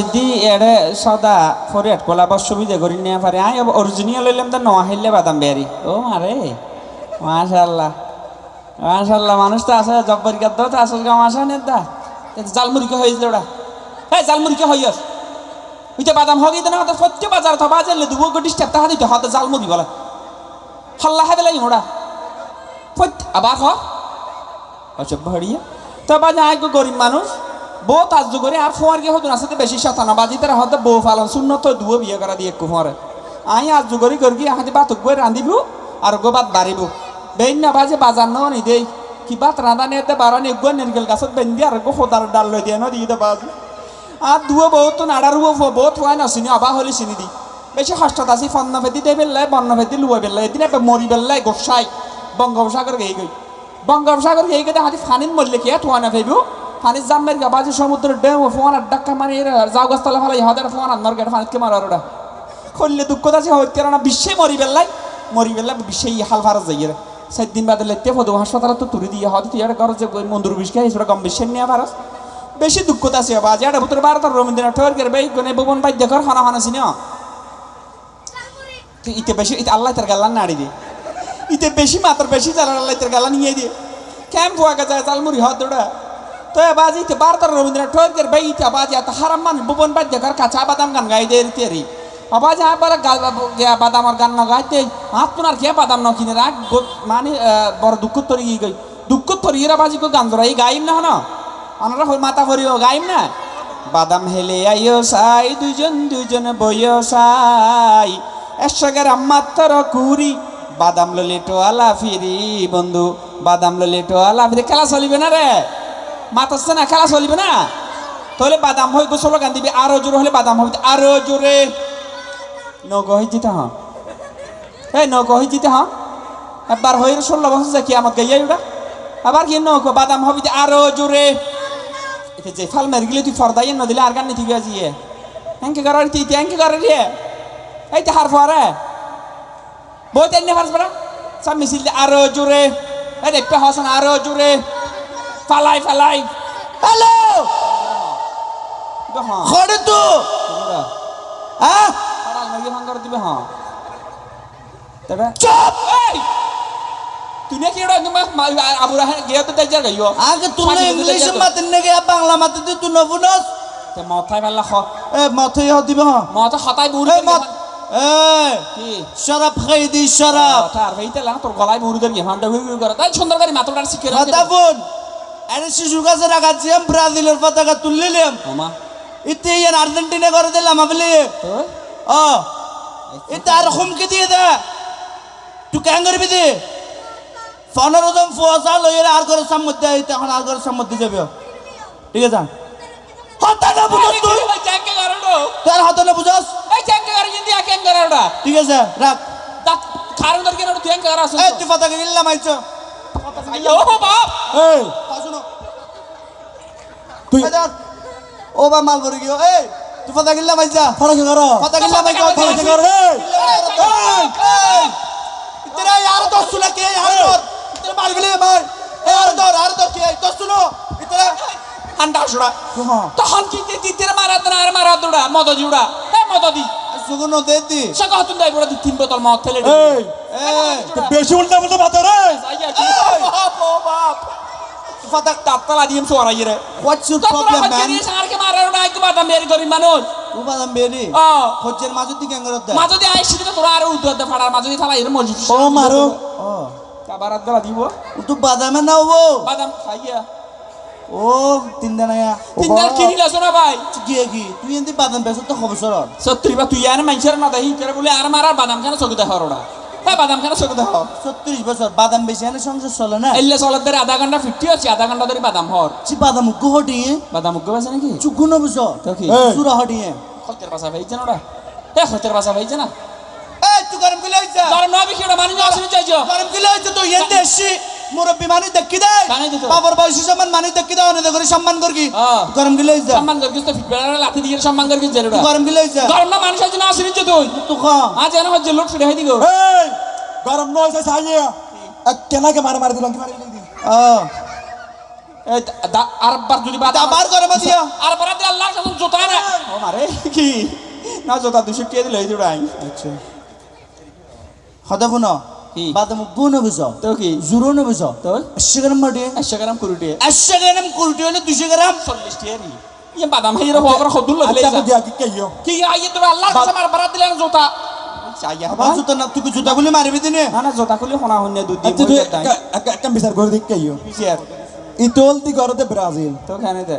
সিদ্ধি এড়ে সদা ফরিয়াট কলা বস সুবিধা করি নিয়ে পারে আই অরিজিনাল লইলাম তো ন হাইলে বাদাম বেয়ারি ও মারে মাশাল্লাহ মাশাল্লাহ মানুষ তো আছে জব্বর গাদ্দ তো আসল গাম আসা নে দা জালমুড়িকে হয়েছিল ওটা হ্যাঁ জালমুড়িকে হইয়স ওইটা বাদাম হগে না হতে সত্য বাজার তো বাজার লে দুবো গো ডিস্টার্ব তাহা দিতে হতে জালমুড়ি বলা। হাল্লা হাতে লাগি ফত- আবার হ। আচ্ছা ভাড়িয়া তো বাজে আয় গরিব মানুষ বউ তাজ্জু করে, আর ফোয়ার গিয়ে হতো না সাথে বেশি শতানা বাজি তারা হয়তো বউ ফালন। শূন্য তো দুও বিয়ে করা দিয়ে একটু ফোয়ারে। আই আজ করি করি গিয়ে হাতে বাতক বই রাঁধিব, আর গো বাত বাড়িব। বেন না বাজে বাজার নাও নি দেই। কি বাত রাঁধা নিয়ে বারো নি গো নেরকেল গাছত বেন দিয়ে আর গো খোদার ডাল লই দিয়ে ন দিয়ে দে বাজু। আর দুও বউ তো নাড়ার বউ থোয়াই নচিনি, অবা হলি চিনি দি। বেশি কষ্টত আছি ফন্ন ফেদি দে বেললাই বন্ন ফেদি লুয়াই বেললাই, এদিন এবার মরি বেললাই, গোসাই। বঙ্গোপসাগর গেই গই বঙ্গোপসাগর গেই গেতে হাতি ফানিন মরলে কি থোয়া না ফেবু ফানির জামের গা, বাজে সমুদ্রের ডেম ফোন আর ডাক্কা মারি যাও গাছতলা ফেলাই, হাজার ফোন আর নরগের ফানিতকে মারার ওটা। করলে দুঃখ আছে হইতে না বিশ্বে মরি বেললাই মরি বেললাই বিশ্বে হাল ফারাজ যাই সাত দিন বাদে লেতে ফদু হাসপাতালে তো তুলি দিয়ে হয়তো তুই একটা ঘর যে মন্দুর বিষ খাই, সেটা কম বিশ্বের নিয়ে ফারাস বেশি দুঃখ আছে বা যে একটা ভিতরে বারোটার রবীন্দ্রনাথ ঠাকুর করে বেই কোনে ভুবন পাই দেখর হানা হানা তুই ইতে বেশি, ইতে আল্লাহ তার গাল্লা নাড়ি দিয়ে ইতে বেশি মাত্র বেশি চালার আল্লাহ তার গাল্লা নিয়ে দিয়ে কেম ফুয়া গেছে চালমুড়ি হাত দৌড়া। তো বাজি ইতে বারোটার রবীন্দ্রনাথ ঠাকুর করে বেই ইতে বাজি, এত হারাম মান ভুবন পাই দেখর কাঁচা বাদাম গান গাই দিয়ে রিতে রি যা আবার বাদামর গান না গাইতে তোনার কে বাদাম ন কিনে রাখ মানে বড় দুঃখ তরি গই। দুঃখ তরি এরা বাজি কো গান ধরা এই গাইম না হন? অনরা মাথা ভরিও গাইম না? বাদাম হেলে আইও সাই দুজন দুজন বইও সাই। একশো মাত্র কুড়ি, বাদাম ললে টোয়ালা ফিরি বন্ধু, বাদাম ললে টোয়ালা ফিরি। খেলা চলিবে না রে? মাতাচ্ছে না খেলা চলিবে না? তাহলে বাদাম হয়ে গোসল গান দিবি, আরও জোরে হলে বাদাম হবে আরও জোরে। নগো হয়ে যেতে হ্যাঁ এই নগো হয়ে যেতে হ্যাঁ একবার হয়ে ষোলো বছর যাকি আমার গাইয়াই ওটা আবার কি নগো, বাদাম হবে আরও জোরে। এটা যে ফাল মেরে গেলে, তুই ফর্দাই ন দিলে আর গান নিতে গিয়ে হ্যাঙ্কে করার তুই হ্যাঙ্কে করার রে এই তো হার ফরে বই তেনে ফার্স বেড়া সব মিছিল দিয়ে আরও জোরে। এই দেখতে হসন আরও জোরে। ফালাই ফালাই হ্যালো? হ্যাঁ। খড়ে তো। হ্যাঁ দিবে হ্যাঁ। তবে চুপ! এই! তুই নাকি এটা আবুরা গিয়ে তো দেখে গাইও আগে তুলে ইংলিশ মাতেন নাকি বাংলা মাতে তুই তুই নবুনস তে খ এ মাথে ইহ দিব হ্যাঁ। মথা হতাই বুড়ি এ কি? শরাব খাই দি শরাব তার লাগা তোর গলায় বুড়ি ধরি হান্ডা হুই করে। তাই সুন্দর করে মাথাটা শিখে বোন আরে শিশুর কাছে রাখাচ্ছি আমি ব্রাজিলের পতাকা তুললিলাম। ওমা। ইতে ইয়ান আর্জেন্টিনা করে দিলাম আপনি ও এটা আর হুমকি দিয়ে দে। তুই কেন করবি দে পনেরো জন ফুয়াশা লইয়ে আর করে সম্মতি আইতে এখন আর করে সম্মতি যাবে। ঠিক আছে? হতা না বুঝস তুই চ্যাঙ্কে তোর হতা না বুঝস? এই ঠিক আছে রাখ। কেন তুই এই পতাকা বাপ। এই। তুই ও বা মাল ভরে গিয়ে এই তুই পতাকা গিল্লাম আইছা ফরাকে করো পতাকা গিল্লাম আইছো ফরাকে করো এই এই तेरा यार तो सुना के यार तो तेरे मार गले मार ए यार तो यार तो के तो सुनो इतने হান্ডা শুড়া হ্যাঁ তখন কি দিতে মারা না আর মারা দুড়া মদ জুড়া এই মদ দি সুগুনো দে দি সকা হতুন দাই বড় তিন বোতল মদ ফেলে এই এই বেশি উল্টা বলতে মাথা রে বাপ ও বাপ ফাটাক তাতলা দিম সোরা ইরে। হোয়াটস ইউর তো প্রবলেম ম্যান মারার না কি বাদাম বের করি মানুষ। ও বাদাম বেরি? ও। হজ্জের মাঝে দিকে এঙ্গরত দে মাঝে দিয়ে আইসি দিতে তোরা আর উদ্যোগ দে ফাড়ার মাঝে দিয়ে ফালা এর মজি ও মারো। ও। কাবার দলা দিব। ও তো বাদামে না ও বাদাম খাইয়া। ও তিন দিন আয়া। তিন দিন কিনি লাসো না ভাই। গিয়ে কি? তুই এন্দি বাদাম বেশ তো খবর সর সত্তরি বা তুই আর মানুষের না দেহি কেরে বলে আর মারার বাদাম চোখ দেখ ওরা হ্যাঁ বাদাম খানা চোখ দেখ। ছত্রিশ বছর বাদাম বেশি এনে সংসার চলে না? এলে চলত ধরে আধা ঘণ্টা ফিফটি আছে আধা ঘণ্টা ধরে বাদাম হর। চি বাদাম উগ্গ হটিয়ে। বাদাম উগ্গ আছে নাকি? চুগুনো বুঝো? তো কি? সুরা হটিয়ে। খতের বাসা ভাইছে না ওরা এ খতের বাসা ভাইছে না? এই তুই গরম কিলো হইছা গরম নবি কি ওটা মানি না আসলে চাইছো? গরম কিলো হইছে তো এন্তে এসছি মুরব্বী মানুষ দেখি দেয়। বাবার বয়সী সমান মানুষ দেখি দেয় অনেক করে সম্মান করবি। হ্যাঁ। গরম হইছা সম্মান করিস তো ফিটবেলা লাথি দিয়ে সম্মান জেরুড়া। গরম হইছা গরম না মানুষ আছে না আসলে তুই। খা। আজ এনে হচ্ছে লোট ফিরে দিগো। এই। গরম নয় সে সাইয়ে। কেনাকে মারে মারে দিলাম কি মারি দিলাম ও। আর বার যদি আবার গরম দিয়া আর বার দিয়ে আল্লাহ জোতা না ও মারে কি? না জোতা দুশো টিয়া দিলে এই দুটাই আচ্ছা। হদা কি? বাদাম বুন বুঝ তো কি? জুরো নে বুঝ। তো? একশো গ্রাম মাটি। একশো গ্রাম কুড়ি টিয়া একশো গ্রাম কুলটি হলে দুশো গ্রাম। চল্লিশ টিয়া ইয়ে বাদাম হাইয়ের হওয়া করে সদুর লাগলে আচ্ছা কি আইয়ে তুমি আল্লাহ কাছে মার বাড়া দিলেন জোতা? চাইয়া আবার জুতা না তুই জুতা গুলি মারিবি দিনে না না জোতা খুলি শোনা শুনিয়ে দুদিন তুই কাম বিচার করে দিক কইও বিচার ইতোল তি গরতে ব্রাজিল তো খানে দে।